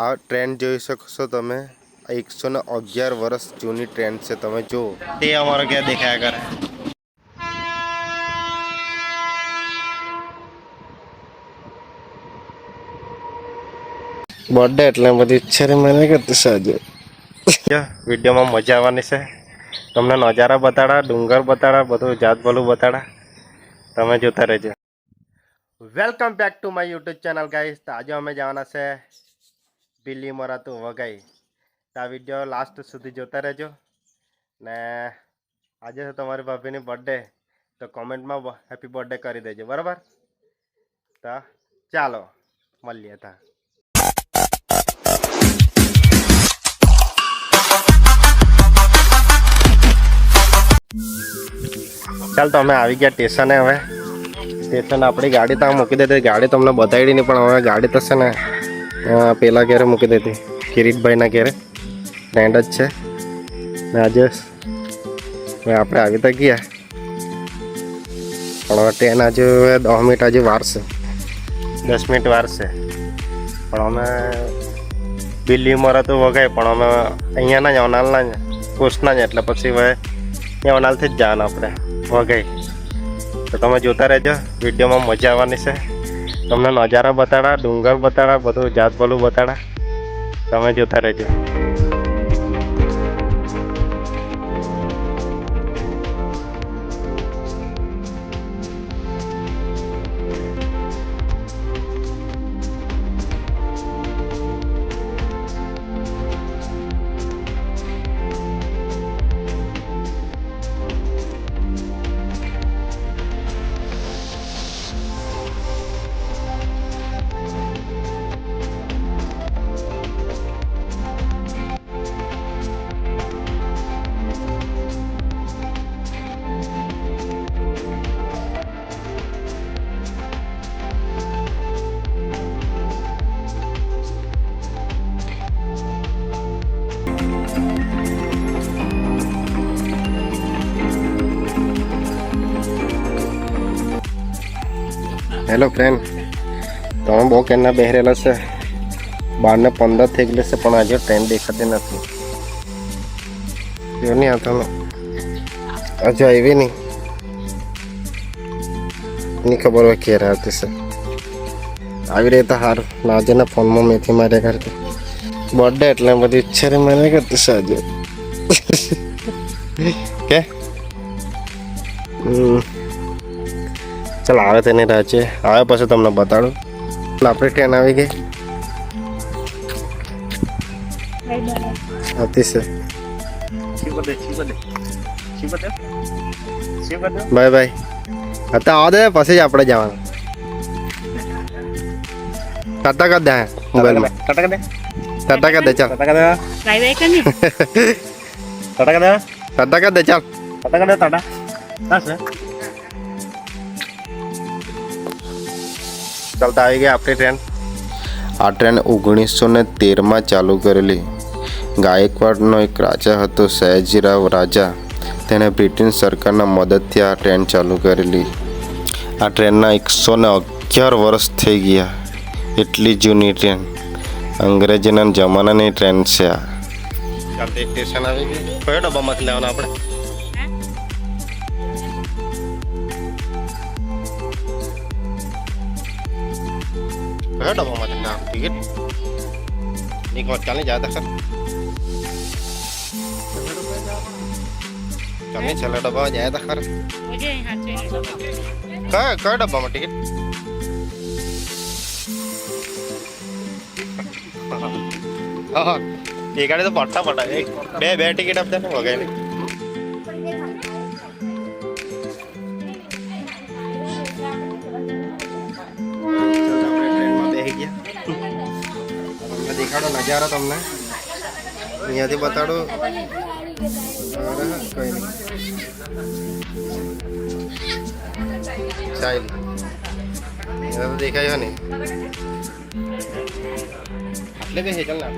આ ટ્રેન જોઈ શકશો તમે. એકસો ને અગિયાર વર્ષ જૂની ટ્રેન છે તમે જુઓ. તે અમારો ક્યાં દેખાયા કરે? બર્થડે એટલે બધી ઈચ્છા રે મને કરતી સાજે. વિડીયોમાં મજા આવવાની છે. તમને નજારા બતાડા ડુંગર બતાડા બધું જાત ભલું બતાડા. તમે જોતા રહેજો. Welcome back to my YouTube channel guys તો આજે અમે જવાના છે બિલ્લી મરાતું વગાઈ તો આ વીડિયો લાસ્ટ સુધી જોતા રહેજો. ને આજે છે તમારી ભાભીની બર્થડે તો કોમેન્ટમાં હેપી બર્થડે કરી દેજો, બરાબર? તો ચાલો, મળીએ તા. ચાલ તો અમે આવી ગયા સ્ટેશને હવે. સ્ટેશન આપણી ગાડી ત્યાં મૂકી દીધી. ગાડી તમને બતાવી નહીં, પણ હવે ગાડી તો છે ને પહેલાં ઘેરે મૂકી દીધી. કિરીટભાઈના ઘેરે. ફ્રેન્ડ જ છે. ને આજે હવે આપણે આવી તો ગયા. પણ હવે ટ્રેન આજે દસ મિનિટ આજે વારશે દસ મિનિટ વારશે પણ અમે દિલ્હીમાં તો વગાય, પણ અમે અહીંયાના જ, અનાલના જ કોસ્ટના જ, એટલે પછી હવે ત્યાં અનાલથી જ જવાનું આપણે. વગાઈ તો તમે જોતા રહેજો. વિડીયોમાં મજા આવવાની છે. તમને નજારા બતાડા, ડુંગર બતાડા, બધું જાત ભલું બતાડા. તમે જોતા રહેજો. હેલો ફ્રેન્ડ તમે બહુ કેરના બહેરેલા છે? બારને પંદર થઈ ગયેલા છે, પણ આજે ટ્રેન દેખાતી નથી. જો નહીં આવતો હજુ આવી નહીં. નહીં ખબર હોય ક્યારે આવતી છે. આવી રહી તો હાર. આજે ને ફોનમાં મેથી માર્યા કરતી. બર્થડે એટલે બધી ઈચ્છા રે મને કરતી છે આજે. કે? હમ. ચાલ આવે તેની રાહ છે આવે પછી તમને બતાડું આપણી ટ્રેન આવી ગઈ આવતી છે બાય બાય અત્યારે આવો દે પછી જ આપણે જવાનું ટાટા કર દે મોબાઈલમાં ટાટા કર દે ચાલ બાય બાય કરની ટાટા કર દે ચાલ ચાલતા આવી ગયા આપણી ટ્રેન? આ ટ્રેન ઓગણીસો ને તેરમાં ચાલુ કરેલી. ગાયકવાડનો એક રાજા હતો સયાજીરાવ રાજા. તેણે બ્રિટિશ સરકારના મદદથી આ ટ્રેન ચાલુ કરેલી. આ ટ્રેનના એકસો ને અગિયાર વર્ષ થઈ ગયા. એટલી જૂની ટ્રેન. અંગ્રેજીના જમાનાની ટ્રેન છે આ. સ્ટેશન આવી ગયું કયો ડબ્બામાંથી લેવાનો આપણે? કયો ડબ્બામાંથી લેવાનું ટિકિટ એક Ini ચાલી જાય તો ચાલે ચાલી ડબ્બા જાય તો ખર કયા કયો ડબ્બામાં ટિકિટ હા એ ગાડી તો પટ્ટા પટ્ટા એક બે બે ટિકિટ આપતા ને વગાઈ દેખાડો નજારો તમને. અહીંયાથી બતાડો. કઈ નહીં સાહેબ તો દેખાય ને એટલે કઈ છે, ચાલ ના.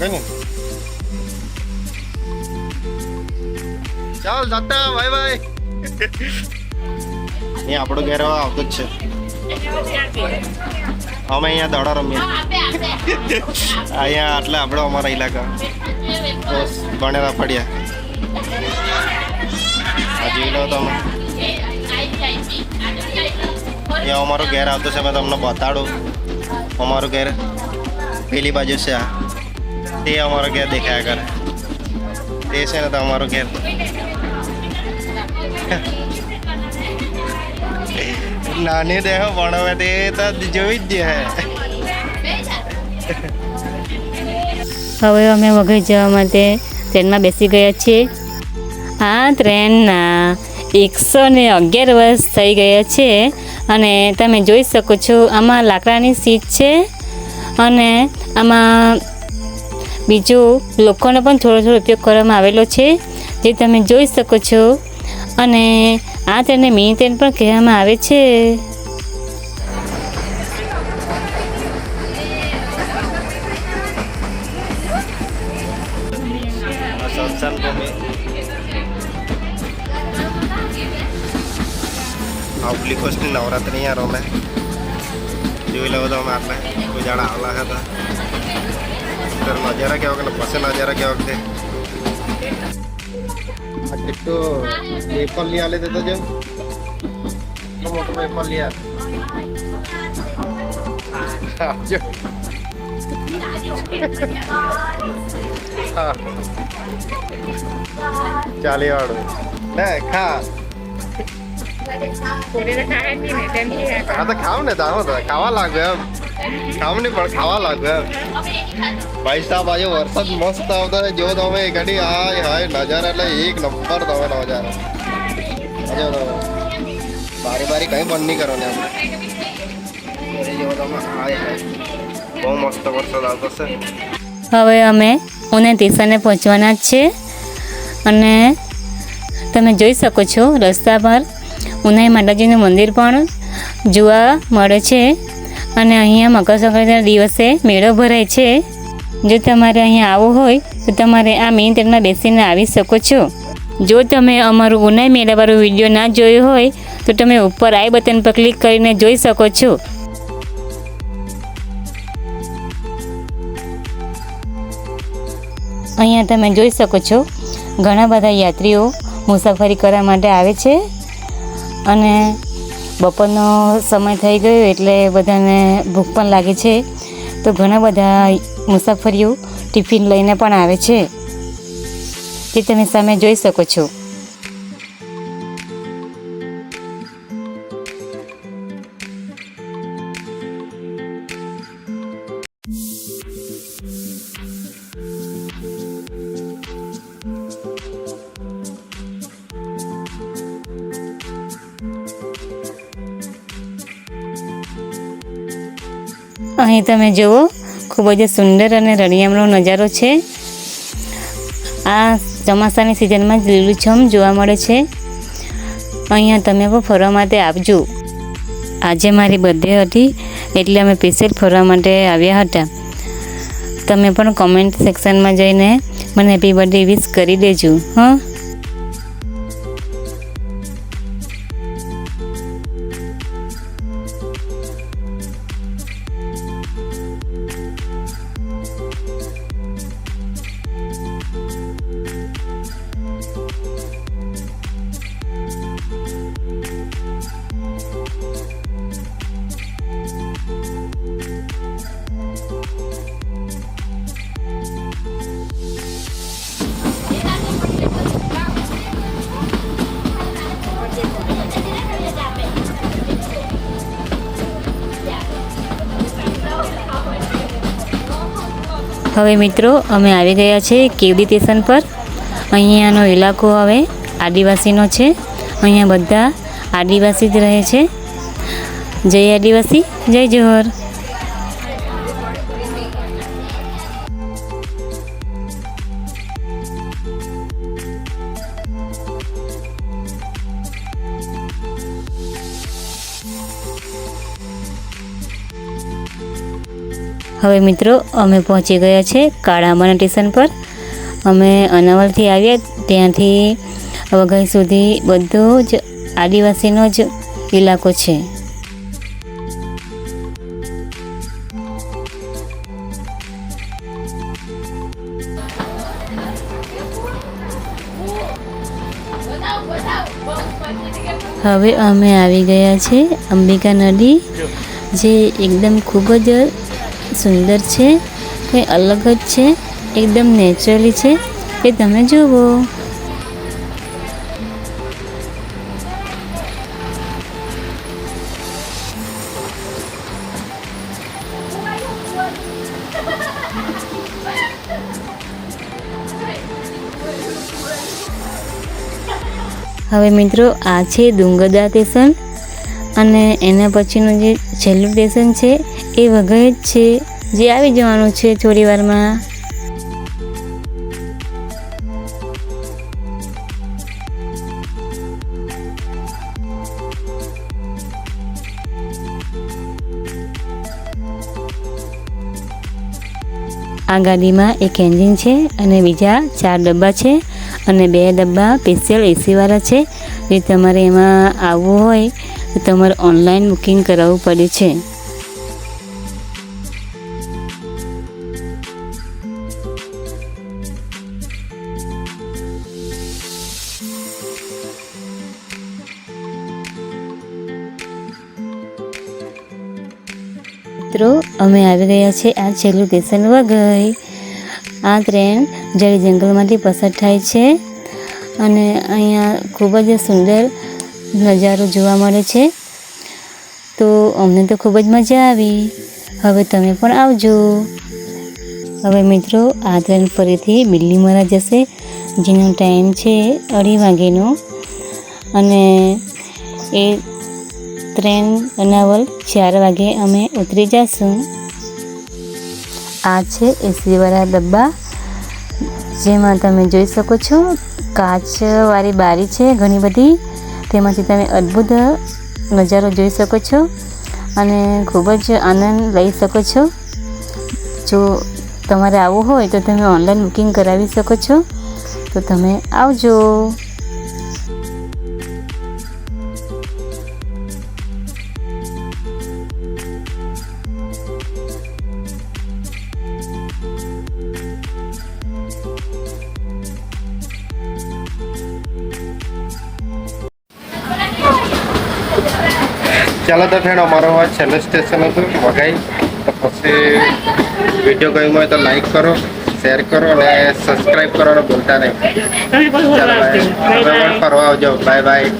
કઈ ચાલ દાદા બાય બાય. એ આપણો ઘેર આવતો જ છે. અમે અહીંયા દડો રમીએ. અહીંયા એટલે આપણો અમારા ઇલાકા. બસ ભણેલા આ જોઈ લો તમે. અહીંયા અમારો ઘેર આવતો છે મેં તમને બતાડું. અમારું ઘેર પેલી બાજુ છે આ. તે અમારો ઘેર દેખાયા કરે. તે છે ને તમારું ઘેર. નાની દેહ પણ હવે તે તો જોઈ જ હવે અમે વઘઈ જવા માટે ટ્રેનમાં બેસી ગયા છીએ. આ ટ્રેનના એકસો ને અગિયાર વર્ષ થઈ ગયા છે અને તમે જોઈ શકો છો, આમાં લાકડાની સીટ છે અને આમાં બીજું લોખંડનો પણ થોડો થોડો ઉપયોગ કરવામાં આવેલો છે, જે તમે જોઈ શકો છો. અને આ તેને મિની ટ્રેન પણ કહેવામાં આવે છે. આવલી નવરાત્રી યાર રમે. જોઈ લો તમે આટલે કોઈ જાણે આવલા હતા. નજારા કેવા પછી નજારા કેવા કે. દેતો જેમ મોટો પેપર લઈ આલ આવજો હા ચાલી વાળું લે ખા હા તો ખાવ ને તારો ખાવા લાગે એમ નહીં પણ ખાવા લાગે. ભાઈ સાહેબ આજે વરસાદ મસ્ત આવતો જો તમે ઘડી હાય હાય નજારા, એટલે એક નંબર તમે નજારા. જો બારી બારી કઈ બંધ નહીં કરવાની આપણે. બહુ મસ્ત વરસાદ આવતો છે. હવે અમે ઉને સ્ટેશને પહોંચવાના જ છે. અને તમે જોઈ શકો છો રસ્તા પર ઉનાઈ માતાજીનું મંદિર પણ જોવા મળે છે. અને અહીંયા મકરસંક્રાંતિના દિવસે મેળો ભરાય છે. જો તમારે અહીંયા આવવું હોય, તો તમારે આ મેઇન તેલમાં બેસીને આવી શકો છો. જો તમે અમારું ઉનાઈ મેળાવાળો વીડિયો ના જોયો હોય, તો તમે ઉપર આઈ બટન પર ક્લિક કરીને જોઈ શકો છો. અહીંયા તમે જોઈ શકો છો, ઘણા બધા યાત્રીઓ મુસાફરી કરવા માટે આવે છે. અને બપોરનો સમય થઈ ગયો એટલે બધાને ભૂખ પણ લાગે છે. તો ઘણા બધા મુસાફરીઓ ટિફિન લઈને પણ આવે છે. તે તમે સામે જોઈ શકો છો. અહીં તમે જુઓ, ખૂબ જ સુંદર અને રણિયામનો નજારો છે. આ ચોમાસાની સિઝનમાં જ લીલુંછમ જોવા મળે છે. અહીંયા તમે પણ ફરવા માટે આવજો. આજે મારી બર્થડે હતી, એટલે અમે સ્પેશિયલ ફરવા માટે આવ્યા હતા. તમે પણ કોમેન્ટ સેક્શનમાં જઈને મને હેપી બર્થડે વિશ કરી દેજો, હા? હવે મિત્રો, અમે આવી ગયા છે કેવડી સ્ટેશન પર. અહીંયાનો ઇલાકો હવે આદિવાસીનો છે. અહીંયા બધા આદિવાસી જ રહે છે. જય આદિવાસી, જય જોહર. હવે મિત્રો, અમે પહોંચી ગયા છે કાળામાના સ્ટેશન પર. અમે અનાવલથી આવ્યા, ત્યાંથી વઘઈ સુધી બધો જ આદિવાસીનો જ ઇલાકો છે. હવે અમે આવી ગયા છે અંબિકા નદી, જે એકદમ ખૂબ જ સુંદર છે, કંઈ અલગ જ છે, એકદમ નેચરલી છે, એ તમે જુઓ. હવે મિત્રો, આ છે ડુંગરદા સ્ટેશન અને એના પછીનું જે છેલ્લું સ્ટેશન છે એ વઘઈ જ છે જે આવી જવાનું છે થોડી વારમાં આ ગાડીમાં એક એન્જિન છે અને બીજા ચાર ડબ્બા છે અને બે ડબ્બા સ્પેશિયલ એસીવાળા છે. જે તમારે એમાં આવવું હોય તો તમારે ઓનલાઈન બુકિંગ કરાવવું પડે છે. મિત્રો, અમે આવી ગયા છે આ છેલ્લું સ્ટેશન વગર. આ ટ્રેન જળી જંગલમાંથી પસાર થાય છે અને અહીંયા ખૂબ જ સુંદર નજારો જોવા મળે છે. તો અમને તો ખૂબ જ મજા આવી. હવે તમે પણ આવજો. હવે મિત્રો, આ ટ્રેન ફરીથી બિલ્લીમોરા જશે, જેનો ટાઈમ છે અઢી વાગ્યાનો અને એ ટ્રેન અનાવલ ચાર વાગે અમે ઉતરી જઈશું આ છે એસીવાળા ડબ્બા. જેમાં તમે જોઈ શકો છો, કાચવાળી બારી છે ઘણી બધી. તેમાંથી તમે અદ્ભુત નજારો જોઈ શકો છો અને ખૂબ જ આનંદ લઈ શકો છો. જો તમારે આવવું હોય તો તમે ઓનલાઈન બુકિંગ કરાવી શકો છો. તો તમે આવજો. ચાલો તો ફ્રેન્ડ અમારો આ છેલ્લું સ્ટેશન હતું વગાઈ તો પછી વીડિયો ગમ્યો હોય તો લાઈક કરો શેર કરો અને સબસ્ક્રાઈબ કરવાનું ભૂલતા નહીં. ફરવા આવજો. Bye bye